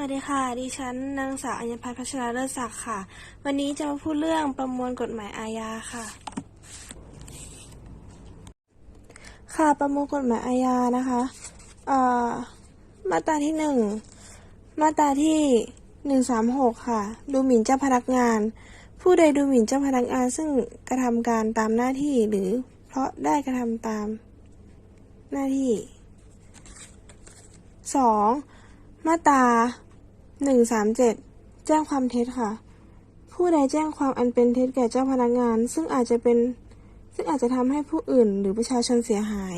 วัสดีค่ะ ดิฉันนางสาวอัญพัฒน์พัชราเลิศศักดิ์ค่ะ วันนี้จะมาพูดเรื่องประมวลกฎหมายอาญาค่ะ ค่ะประมวลกฎหมายอาญานะคะเอ่อมาตราที่หนึ่งมาตราที่หนึ่งสามหกค่ะ ดูหมิ่นเจ้าพนักงาน ผู้ใดดูหมิ่นเจ้าพนักงาน ซึ่งกระทำการตามหน้าที่หรือเพราะได้กระทำตามหน้าที่สองมาตรา หนึ่งสามเจ็ดแจ้งความเท็จค่ะ ผู้ใดแจ้งความอันเป็นเท็จแก่เจ้าพนักงาน ซึ่งอาจจะเป็น ซึ่งอาจจะทำให้ผู้อื่นหรือประชาชนเสียหาย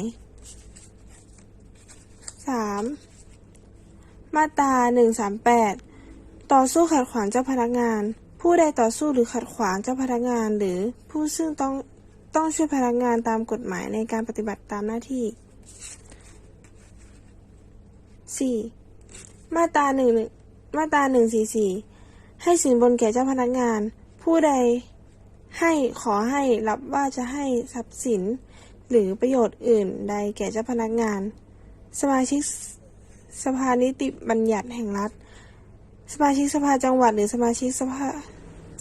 3. มาตรา138 ต่อสู้ขัดขวางเจ้าพนักงาน ผู้ใดต่อสู้หรือขัดขวางเจ้าพนักงาน หรือผู้ซึ่งต้องต้องช่วยพนักงานตามกฎหมายในการปฏิบัติตามหน้าที่ 4. มาตรา1 มาตรา144 ให้สินบนแก่เจ้าพนักงาน ผู้ใดให้ขอให้รับว่าจะให้ทรัพย์สิน หรือประโยชน์อื่นใดแก่เจ้าพนักงาน สมาชิกสภานิติบัญญัติแห่งรัฐ สมาชิกสภาจังหวัดหรือสมาชิกสภา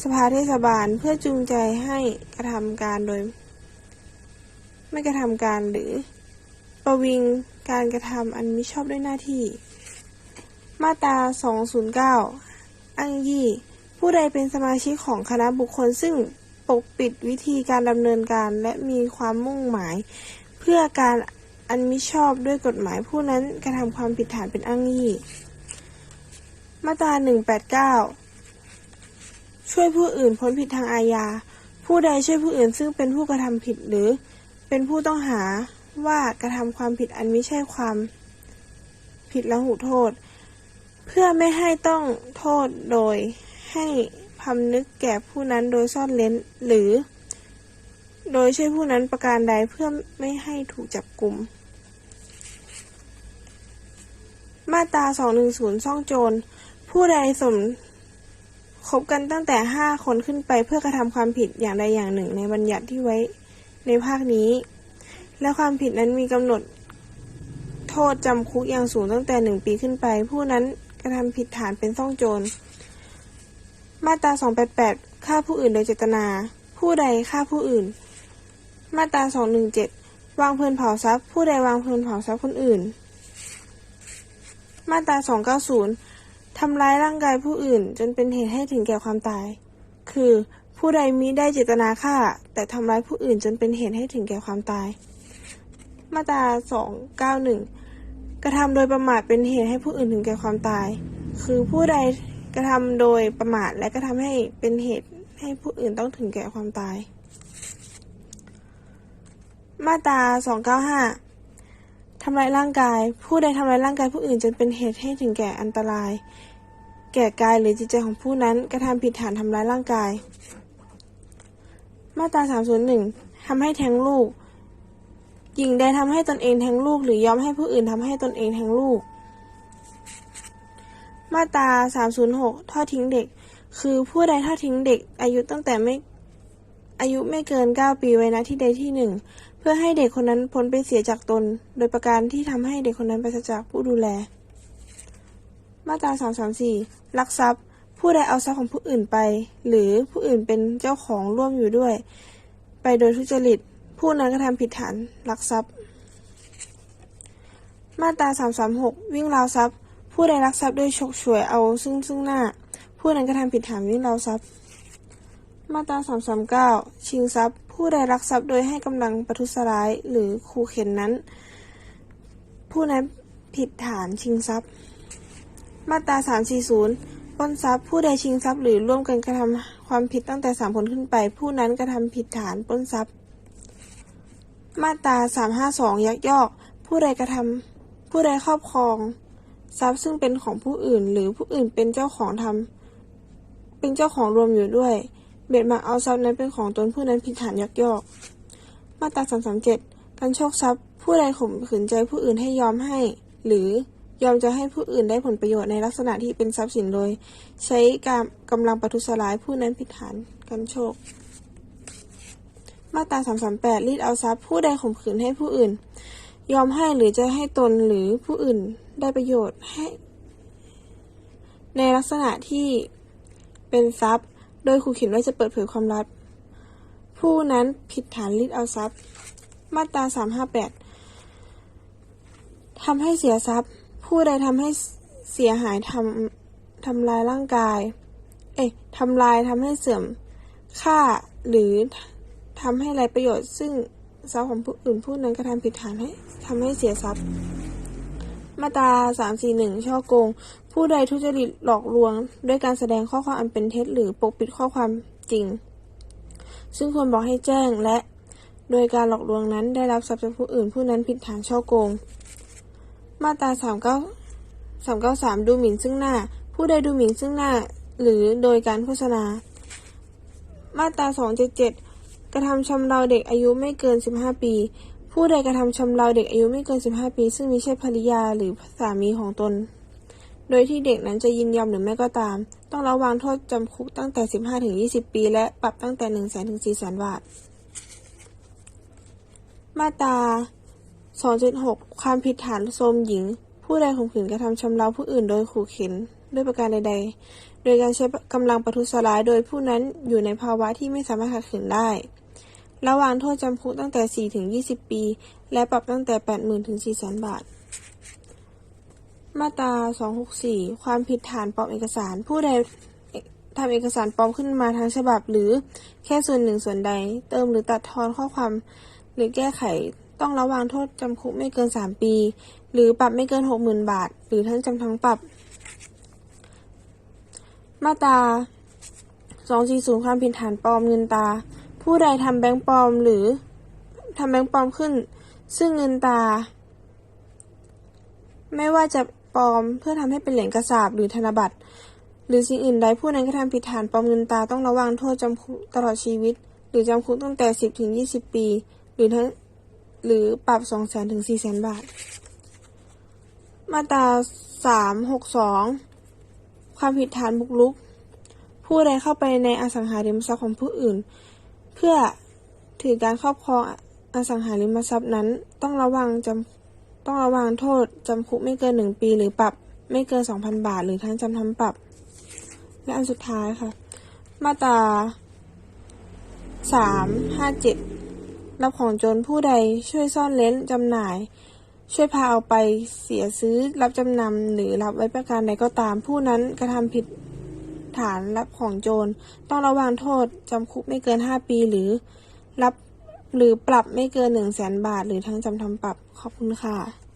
สภาเทศบาลเพื่อจูงใจให้กระทำการโดย ไม่กระทำการหรือประวิงการกระทำอันมิชอบด้วยหน้าที่ มาตรา 209 อ้างยี่ ผู้ใดเป็นสมาชิกของคณะบุคคลซึ่งปกปิดวิธีการดำเนินการและมีความมุ่งหมาย เพื่อการอันมิชอบด้วยกฎหมายผู้นั้นกระทำความผิดฐานเป็นอ้างยี่ มาตรา 189 ช่วยผู้อื่นพ้นผิดทางอาญา ผู้ใดช่วยผู้อื่นซึ่งเป็นผู้กระทำผิดหรือเป็นผู้ต้องหาว่ากระทำความผิดอันไม่ใช่ความผิดละหูโทษ เพื่อไม่ให้ต้องโทษโดยให้พำนึกแก่ผู้นั้นโดยซ่อนเร้น หรือ โดยช่วยผู้นั้นประการใดเพื่อไม่ให้ถูกจับกลุ่ม มาตรา 210 ซ่องโจร ผู้ใดสมคบกันตั้งแต่ 5 คนขึ้นไปเพื่อกระทำความผิดอย่างใดอย่างหนึ่งในบัญญัติที่ไว้ในภาคนี้ และความผิดนั้นมีกำหนดโทษจำคุกอย่างสูงตั้งแต่ 1 ปีขึ้นไป ผู้นั้น ระทำผิดฐานเป็นซ่องโจร มาตรา 288 ฆ่าผู้อื่นโดยเจตนา ผู้ใดฆ่าผู้อื่น มาตรา 217 วางเพลิงเผาทรัพย์ ผู้ใดวางเพลิงเผาทรัพย์คนอื่น มาตรา 290 ทำร้ายร่างกายผู้อื่น จนเป็นเหตุให้ถึงแก่ความตาย คือผู้ใดมิได้เจตนาฆ่า แต่ทำร้ายผู้อื่นจนเป็นเหตุให้ถึงแก่ความตาย มาตรา 291 ระทำโดยประมาทเป็นเหตุให้ผู้อื่นถึงแก่ความตาย คือผู้ใดกระทำโดยประมาทและกระทำให้เป็นเหตุให้ผู้อื่นต้องถึงแก่ความตาย มาตรา 295 ทำร้ายร่างกาย ผู้ใดทำร้ายร่างกายผู้อื่นจนเป็นเหตุให้ถึงแก่อันตราย แก่กายหรือจิตใจของผู้นั้นกระทำผิดฐานทำร้ายร่างกาย มาตรา 301ทำให้แท้งลูก หญิงใดทำให้ตนเองแท้งลูก หรือยอมให้ผู้อื่นทำให้ตนเองแท้งลูก มาตรา306ทอดทิ้งเด็ก คือผู้ใดทอดทิ้งเด็ก อายุตั้งแต่ไม่อายุไม่เกิน 9 ปีไว้ณที่ใดที่หนึ่งเพื่อให้เด็กคนนั้นพ้นไปเสียจากตน โดยประการที่ทำให้เด็กคนนั้นปราศจากผู้ดูแล มาตรา334ลักทรัพย์ ผู้ใดเอาทรัพย์ของผู้อื่นไป หรือผู้อื่นเป็นเจ้าของร่วมอยู่ด้วย ไปโดยทุจริต ผู้นั้นกระทำผิดฐานลักทรัพย์ มาตรา 336 วิ่งราวทรัพย์ ผู้ใดลักทรัพย์ด้วยฉกฉวยเอาซึ่งซึ่งหน้า ผู้นั้นกระทำผิดฐานวิ่งราวทรัพย์ มาตรา 339 ชิงทรัพย์ ผู้ใดลักทรัพย์โดยให้กำลังประทุษร้ายหรือขู่เข็นนั้น ผู้นั้นผิดฐานชิงทรัพย์ มาตรา 340ปล้นทรัพย์ผู้ใดชิงทรัพย์หรือร่วมกันกระทำความผิดตั้งแต่สามคนขึ้นไป ผู้นั้นกระทำผิดฐานปล้นทรัพย์ มาตรา352 ยักยอก ผู้ใดกระทำผู้ใดครอบครอง ทรัพย์ซึ่งเป็นของผู้อื่น หรือผู้อื่นเป็นเจ้าของทำเป็นเจ้าของรวมอยู่ด้วย เบียดบังเอาทรัพย์นั้นเป็นของตนผู้นั้นผิดฐานยักยอก มาตรา337 การโชคทรัพย์ ผู้ใดข่มขืนใจผู้อื่นให้ยอมให้ หรือยอมจะให้ผู้อื่นได้ผลประโยชน์ในลักษณะที่เป็นทรัพย์สินโดย ใช้การกำลังประทุษร้ายผู้นั้นผิดฐานกันโชค มาตรา338รีดเอาทรัพย์ผู้ใดข่มขืนให้ผู้อื่น ยอมให้หรือจะให้ตนหรือผู้อื่นได้ประโยชน์ให้ ในลักษณะที่เป็นทรัพย์ โดยขู่เข็นว่าจะเปิดเผยความลับ ผู้นั้นผิดฐานรีดเอาทรัพย์ มาตรา358ทำให้เสียทรัพย์ ผู้ใดทำให้เสียหายทำทำลายร่างกาย เอ๊ะทำลายทำให้เสื่อมค่าหรือ ทำให้ไรประโยชน์ ซึ่งทรัพย์ของผู้อื่นผู้นั้นกระทำผิดฐานให้ทำให้เสียทรัพย์ มาตรา341ช่อโกง ผู้ใดทุจริตหลอกลวง ด้วยการแสดงข้อความอันเป็นเท็จหรือปกปิดข้อความจริง ซึ่งควรบอกให้แจ้งและโดยการหลอกลวงนั้นได้รับทรัพย์จากผู้อื่นผู้นั้นผิดฐานช่อโกง มาตรา39 393 ดูหมิ่นซึ่งหน้า ผู้ใดดูหมิ่นซึ่งหน้า หรือโดยการโฆษณา มาตรา277 กระทำชำเราเด็กอายุไม่เกิน 15 ปี ผู้ใดกระทำชำเราเด็กอายุไม่เกิน 15 ปี ซึ่งมิใช่ภริยาหรือสามีของตน โดยที่เด็กนั้นจะยินยอมหรือไม่ก็ตาม ต้องระวางโทษจำคุกตั้งแต่ 15ถึง20 ปี และปรับตั้งแต่ 1 0 0 0 0แถึง4 0 0 0 0 บาท มาตรา276ความผิดฐานโทมหญิง ผู้ใดข่มขืนกระทำชำเราผู้อื่นโดยขู่เข็น ด้วยประการใดๆ โดยการใช้กำลังประทุษร้ายโดยผู้นั้นอยู่ในภาวะที่ไม่สามารถขัดขืนได้ ระวางโทษจำคุกตั้งแต่ 4 ถึง 20 ปี และปรับตั้งแต่ 80,000 ถึง 400,000 บาท มาตรา 264 ความผิดฐานปลอมเอกสาร ผู้ใดทำเอกสารปลอมขึ้นมาทั้งฉบับหรือแค่ส่วนหนึ่งส่วนใด เติมหรือตัดทอนข้อความหรือแก้ไขต้องระวางโทษจำคุกไม่เกิน 3 ปี หรือปรับไม่เกิน 60,000 บาท หรือทั้งจำทั้งปรับ มาตรา240 ความผิดฐานปลอมเงินตา ผู้ใดทำแบงค์ปลอมหรือทำแบงค์ปลอมขึ้น ซึ่งเงินตา ไม่ว่าจะปลอมเพื่อทำให้เป็นเหรียญกระสาบหรือธนบัตร หรือสิ่งอื่นใดผู้นั้นกระทำผิดฐานปลอมเงินตาต้องระวังโทษจำคุกตลอดชีวิต หรือจำคุกตั้งแต่ 10 ถึง 20 ปี หรือทั้งหรือปรับ 200,000 ถึง 400,000 บาท มาตรา362 ความผิดฐานบุกรุก ผู้ใดเข้าไปในอสังหาริมทรัพย์ของผู้อื่น เพื่อถือการครอบครองอสังหาริมทรัพย์นั้น ต้องระวังจำต้องระวังโทษจำคุกไม่เกิน1ปี หรือปรับไม่เกิน 2,000 บาท หรือทั้งจำทั้งปรับ และอันสุดท้ายค่ะ มาตรา357รับของโจรผู้ใดช่วยซ่อนเร้นจำหน่าย ช่วยพาเอาไปเสียซื้อรับจำนำหรือรับไว้ประการใดก็ตาม ผู้นั้นกระทำผิดฐานรับของโจร ต้องระวังโทษจำคุกไม่เกิน 5 ปีหรือรับหรือปรับไม่เกิน1 0 0 0 0แสนบาท หรือทั้งจำทั้งปรับขอบคุณค่ะ